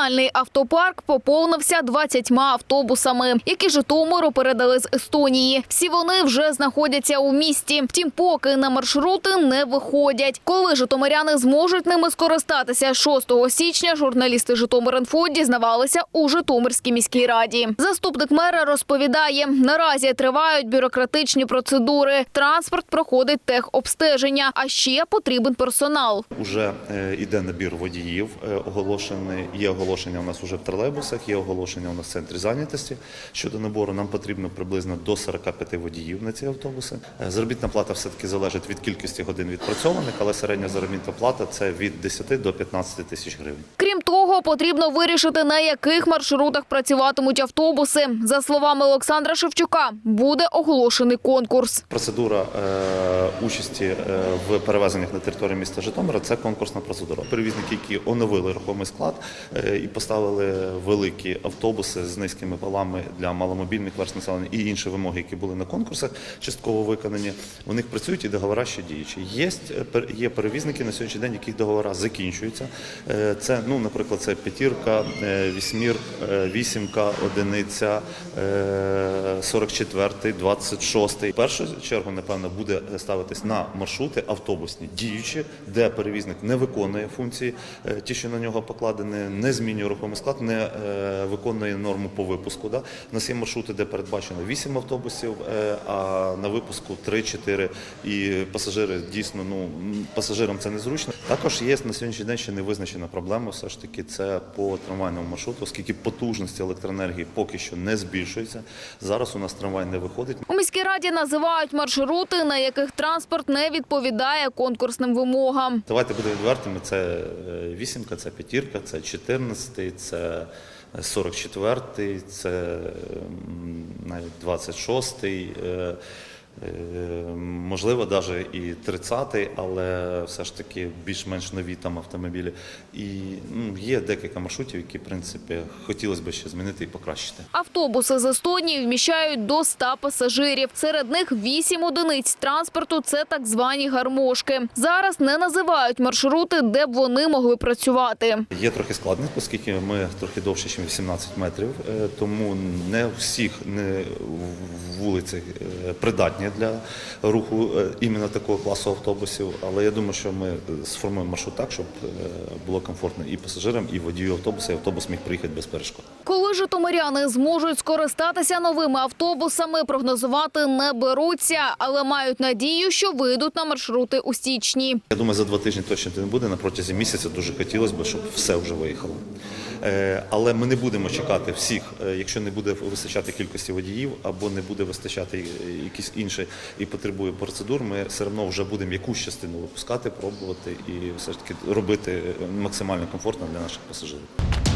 Національний автопарк поповнився 20 автобусами, які Житомиру передали з Естонії. Всі вони вже знаходяться у місті. Втім, поки на маршрути не виходять. Коли житомиряни зможуть ними скористатися 6 січня, журналісти Житомир.Інфо дізнавалися у Житомирській міській раді. Заступник мера розповідає, наразі тривають бюрократичні процедури. Транспорт проходить техобстеження, а ще потрібен персонал. Уже е, йде набір водіїв. е, Оголошений є оголошення у нас уже в тролейбусах, є оголошення у нас в центрі зайнятості. Щодо набору нам потрібно приблизно до 45 водіїв на ці автобуси. Е, Заробітна плата все таки залежить від кількості годин відпрацьованих, але середня заробітна плата це від 10 до 15 тисяч гривень. Крім того, потрібно вирішити, на яких маршрутах працюватимуть автобуси. За словами Олександра Шевчука, буде оголошений конкурс. Процедура е, участі е, в перевезеннях на території міста Житомира це конкурсна процедура. Перевізники, які оновили рухомий склад е, і поставили великі автобуси з низькими валами для маломобільних верст населення і інші вимоги, які були на конкурсах, частково виконані. У них працюють і договори ще діючі. Є, є перевізники на сьогоднішній день, яких договори закінчуються. Це, ну, наприклад, це п'ятірка, е, вісьмір, е, вісімка, одиниця, е, 44, 26. В першу чергу, напевно, буде ставитись на маршрути автобусні, діючі, де перевізник не виконує функції, е, ті, що на нього покладені, не змінює рухомий склад, не е, виконує норму по випуску. Да? У нас є маршрути, де передбачено 8 автобусів, е, а на випуску 3-4. І пасажири дійсно, ну пасажирам це незручно. Також є на сьогоднішній день ще не визначена проблема. Все ж таки, це по трамвайному маршруту, оскільки потужності електроенергії поки що не збільшується. Зараз у нас трамвай не виходить. У міській раді називають маршрути, на яких транспорт не відповідає конкурсним вимогам. Давайте будемо відвертими. Це е, вісімка, це п'ятірка, це 14, це 44, це м, навіть 26. Е, Можливо, навіть і 30, але все ж таки більш-менш нові там автомобілі. І ну, є декілька маршрутів, які, в принципі, хотілося б ще змінити і покращити. Автобуси з Естонії вміщають до 100 пасажирів. Серед них 8 одиниць транспорту – це так звані гармошки. Зараз не називають маршрути, де б вони могли працювати. Є трохи складних, оскільки ми трохи довше, ніж 18 метрів, е, тому не всіх не вулиці е, для руху е, іменно такого класу автобусів. Але я думаю, що ми е, сформуємо маршрут так, щоб е, було комфортно і пасажирам, і водію автобуса, і автобус міг приїхати без перешкод. Коли житомиряни зможуть скористатися новими автобусами, прогнозувати не беруться, але мають надію, що вийдуть на маршрути у січні. Я думаю, за два тижні точно це не буде. На протязі місяця дуже хотілося б, щоб все вже виїхало. Е, Але ми не будемо чекати всіх, е, якщо не буде вистачати кількості водіїв або не буде вистачати е, якісь інші і потребує процедур. Ми все одно вже будемо якусь частину випускати, пробувати і все ж таки робити максимально комфортно для наших пасажирів.